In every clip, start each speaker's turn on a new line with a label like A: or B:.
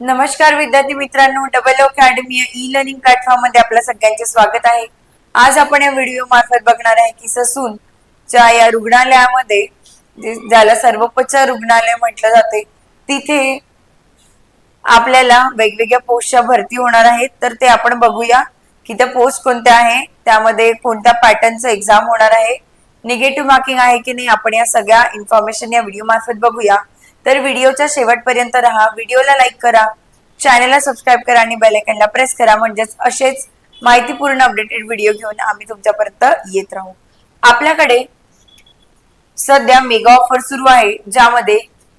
A: नमस्कार विद्यार्थी मित्रांनो डबल अकॅडमी ई लर्निंग प्लॅटफॉर्ममध्ये आपल्या सगळ्यांचे स्वागत आहे. आज आपण या व्हिडिओ मार्फत बघणार आहे की ससून च्या या रुग्णालयामध्ये ज्याला सर्वोपचार रुग्णालय म्हटलं जाते तिथे आपल्याला वेगवेगळ्या पोस्टच्या भरती होणार आहेत. तर ते आपण बघूया की त्या पोस्ट कोणत्या आहे त्यामध्ये कोणत्या पॅटर्नचं एक्झाम होणार आहे. निगेटिव्ह मार्किंग आहे की नाही आपण या सगळ्या इन्फॉर्मेशन या व्हिडिओ मार्फत बघूया. तर व्हिडिओच्या शेवटपर्यंत राहा व्हिडिओला लाईक करा चॅनलला सबस्क्राईब करा आणि बेलायकनला प्रेस करा म्हणजेच असेच माहितीपूर्ण अपडेटेड व्हिडिओ घेऊन आम्ही तुमच्यापर्यंत येत राहू. आपल्याकडे सध्या मेगा ऑफर सुरू आहे ज्यामध्ये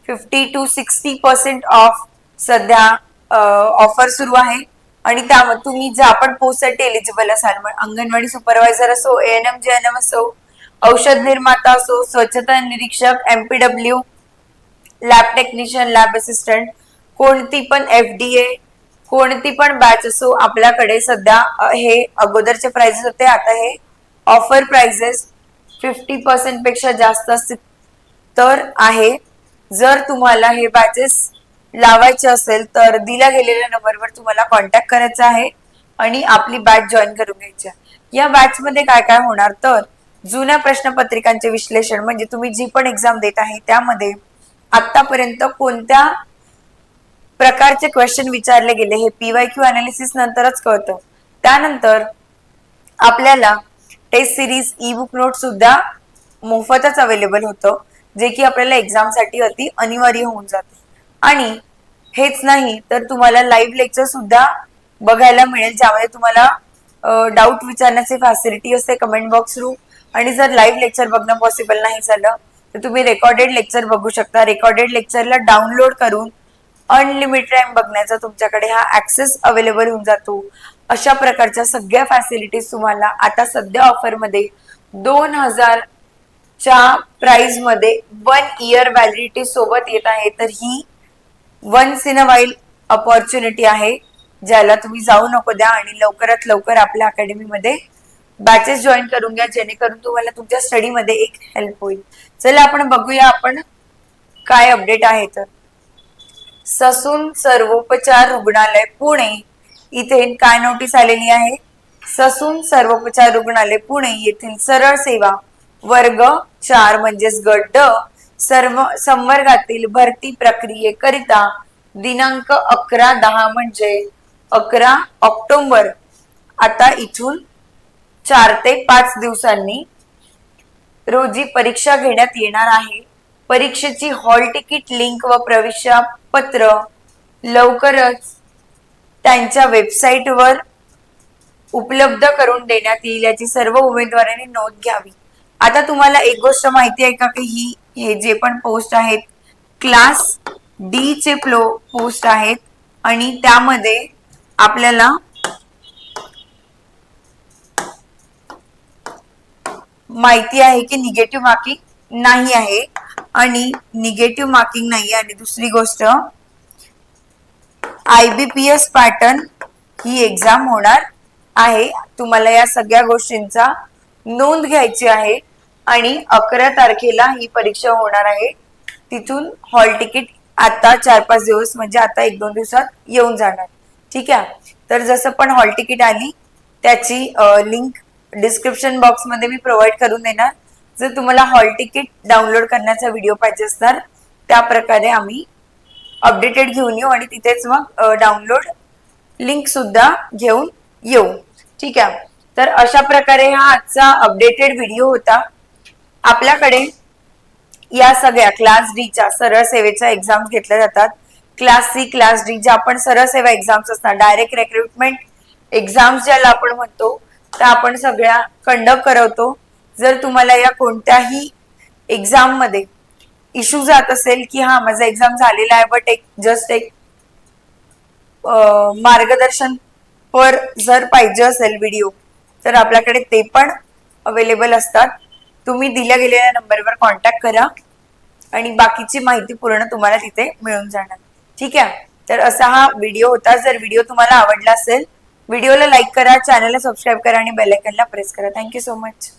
A: fifty two sixty percent off सध्या ऑफर सुरू आहे. आणि त्यामध्ये तुम्ही ज्या आपण पोस्टसाठी एलिजिबल असाल मग अंगणवाडी सुपरवायझर असो N M J N M असो औषध निर्माता असो स्वच्छता निरीक्षक MPW lab technician lab assistant कोणती पण एफ डी ए कोणती पण बॅच असो आपल्याकडे सध्या हे अगोदरचे प्राइजेस होते आता हे ऑफर प्राइजेस फिफ्टी पर्सेंटपेक्षा जास्त असतील तर आहे जर तुम्हाला हे बॅचेस लावायचे असेल तर दिल्या गेलेल्या नंबरवर तुम्हाला कॉन्टॅक्ट करायचा आहे आणि आपली बॅच जॉईन करून घ्यायची आहे. या बॅच मध्ये काय काय होणार तर जुन्या प्रश्नपत्रिकांचे विश्लेषण म्हणजे तुम्ही जी पण एक्झाम देत आहे त्यामध्ये आतापर्यंत कोणत्या प्रकारचे क्वेश्चन विचारले गेले हे पीवाय क्यू अनालिसिस नंतरच कळतं. त्यानंतर आपल्याला test series e book note सुद्धा मोफतच अवेलेबल होतं जे की आपल्याला एक्झामसाठी अति अनिवार्य होऊन जाते. आणि हेच नाही तर तुम्हाला लाईव्ह लेक्चर सुद्धा बघायला मिळेल ज्यामध्ये तुम्हाला डाऊट विचारण्याची फॅसिलिटी असते कमेंट बॉक्स थ्रू आणि जर लाईव्ह लेक्चर बघणं पॉसिबल नाही झालं तर तुम्ही रेकॉर्डेड लेक्चर बघू शकता. रेकॉर्डेड लेक्चरला डाउनलोड करून अनलिमिटेड टाइम बघण्याचा तुमच्याकडे हा ऍक्सेस अवेलेबल होऊन जातो. अशा प्रकारच्या सगळ्या फॅसिलिटीज तुम्हाला आता सध्या ऑफरमध्ये दोन हजारच्या प्राइसमध्ये वन इयर व्हॅलिडिटी सोबत येत आहे. तर ही once in a while opportunity आहे ज्याला तुम्ही जाऊ नको द्या आणि लवकरात लवकर आपल्या अकॅडमीमध्ये बॅचेस जॉईन करून घ्या जेणेकरून तुम्हाला तुमच्या स्टडीमध्ये एक हेल्प होईल. चला आपण बघूया आपण काय अपडेट आहे तर. ससून सर्वोपचार रुग्णालय पुणे. इथे काय नोटीस आलेली आहे? ससून सर्वोपचार रुग्णालय पुणे येथील सरळ सेवा वर्ग चार म्हणजेच गट ड सर्व संवर्गातील भरती प्रक्रियेकरिता दिनांक अकरा दहा म्हणजे अकरा ऑक्टोबर. आता इथून चार ते पाच दिवसांनी रोजी परीक्षा घेण्यात येणार आहे. परीक्षेची हॉल तिकीट लिंक व प्रवेशा पत्र लवकरच त्यांच्या वेबसाईटवर उपलब्ध करून देण्यात येईल याची सर्व उमेदवारांनी नोंद घ्यावी. आता तुम्हाला एक गोष्ट माहिती आहे का की ही हे जे पण पोस्ट आहेत क्लास डी चे प्लो पोस्ट आहेत आणि त्यामध्ये आपल्याला माहिती आहे की निगेटिव्ह मार्किंग नाही आहे आणि निगेटिव्ह मार्किंग नाही आणि दुसरी गोष्ट I B P S pattern he exam होणार आहे. तुम्हाला या सगळ्या गोष्टींचा नोंद घ्यायची आहे आणि अकरा तारखेला ही परीक्षा होणार आहे. तिथून हॉल तिकीट आता चार पाच दिवस म्हणजे आता एक दोन दिवसात येऊन जाणार. ठीक आहे? तर जसं पण हॉल तिकीट आली त्याची लिंक डिस्क्रिप्शन बॉक्समध्ये मी प्रोव्हाइड करून देणार. जर तुम्हाला हॉल तिकीट डाउनलोड करण्याचा व्हिडिओ पाहिजे असणार त्या प्रकारे आम्ही अपडेटेड घेऊन येऊ आणि तिथेच मग डाउनलोड लिंक सुद्धा घेऊन येऊ. ठीक आहे? तर अशा प्रकारे हा आजचा अपडेटेड व्हिडिओ होता. आपल्याकडे या सगळ्या क्लास डीच्या सरळ सेवेच्या एक्झाम्स घेतल्या जातात. क्लास सी क्लास डी ज्या आपण सरळ सेवा एक्झाम्स असतात डायरेक्ट रेक्रुटमेंट एक्झाम्स ज्याला आपण म्हणतो तर आपण सगळ्या कंडक्ट करवतो. जर तुम्हाला या कोणत्याही एक्झाममध्ये इश्यू जात असेल की हा माझा एक्झाम झालेला आहे बट एक जस्ट एक मार्गदर्शन पर जर पाहिजे असेल व्हिडिओ तर आपल्याकडे ते पण अवेलेबल असतात. तुम्ही दिल्या गेलेल्या नंबरवर कॉन्टॅक्ट करा आणि बाकीची माहिती पूर्ण तुम्हाला तिथे मिळून जाणार. ठीक आहे? तर असा हा व्हिडिओ होता. जर व्हिडिओ तुम्हाला आवडला असेल व्हिडिओला लाईक करा चॅनलला सबस्क्राईब करा आणि बेलायकनला प्रेस करा. Thank you so much.